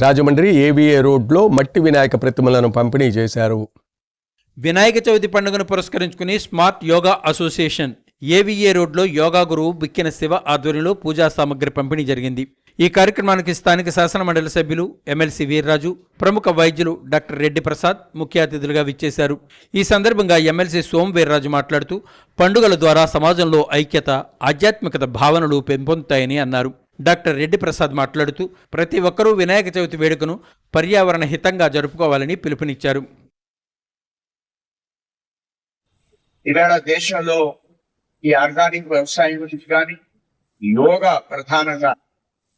రాజమండ్రి ఏవిఏ రోడ్లో మట్టి వినాయక ప్రతిమలను పంపిణీ చేశారు. వినాయక చవితి పండుగను పురస్కరించుకుని స్మార్ట్ యోగా అసోసియేషన్ ఏవిఏ రోడ్లో యోగా గురువు బిక్కిన శివ ఆధ్వర్యంలో పూజా సామగ్రి పంపిణీ జరిగింది. ఈ కార్యక్రమానికి స్థానిక శాసన మండలి సభ్యులు ఎమ్మెల్సీ వీర్రాజు ప్రముఖ వైద్యులు డాక్టర్ రెడ్డి ప్రసాద్ ముఖ్య అతిథులుగా విచ్చేశారు. ఈ సందర్భంగా ఎమ్మెల్సీ సోమ వీర్రాజు మాట్లాడుతూ పండుగల ద్వారా సమాజంలో ఐక్యత ఆధ్యాత్మికత భావనలు పెంపొందుతాయని అన్నారు. డాక్టర్ రెడ్డి ప్రసాద్ మాట్లాడుతూ ప్రతి ఒక్కరూ వినాయక చవితి వేడుకను పర్యావరణ హితంగా జరుపుకోవాలని పిలుపునిచ్చారు. ఇవాళ దేశంలో ఈ ఆర్గానిక్ వ్యవసాయం గురించి కానీ యోగా ప్రధానంగా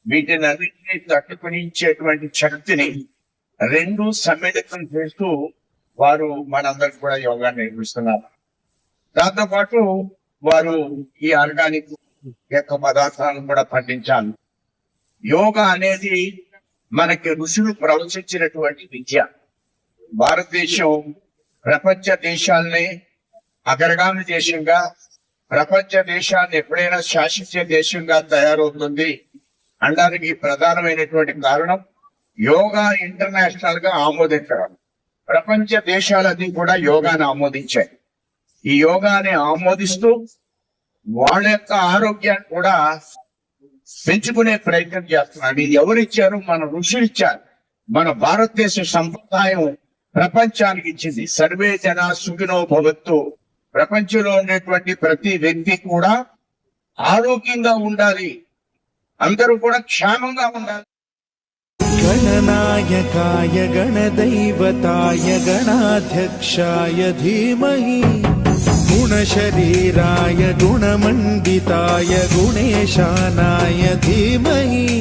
వీటిని అన్నింటినీ తట్టుకునించేటువంటి శక్తిని రెండు సమ్మిళితం చేస్తూ వారు మనందరికి కూడా యోగా నేర్పిస్తున్నారు. దాంతో పాటు వారు ఈ ఆర్గానిక్ యొక్క పదార్థాలను కూడా పండించాలి. యోగా అనేది మనకి ఋషులు ప్రవచించినటువంటి విద్య. భారతదేశం ప్రపంచ దేశాలని అగ్రగామి దేశంగా ప్రపంచ దేశాన్ని ఎప్పుడైనా శాసించే దేశంగా తయారవుతుంది అనడానికి ప్రధానమైనటువంటి కారణం యోగా ఇంటర్నేషనల్గా ఆమోదించడం. ప్రపంచ దేశాలన్నీ కూడా యోగాని ఆమోదించాయి. ఈ యోగాని ఆమోదిస్తూ వాళ్ళ యొక్క ఆరోగ్యాన్ని కూడా పెంచుకునే ప్రయత్నం చేస్తున్నాడు ఇది ఎవరిచ్చారు? మన ఋషులు ఇచ్చారు మన భారతదేశ సంప్రదాయం ప్రపంచానికి ఇచ్చింది. సర్వే జన సుఖినో భవత్తు. ప్రపంచంలో ఉన్నటువంటి ప్రతి వ్యక్తి కూడా ఆరోగ్యంగా ఉండాలి. అందరూ కూడా క్షేమంగా ఉండాలి. గణనాయకాయ గణదైవతాయ గణాధ్యక్షాయ ధీమహి. गुणशरीराय गुणमण्डिताय गुणेशानाय धीमहि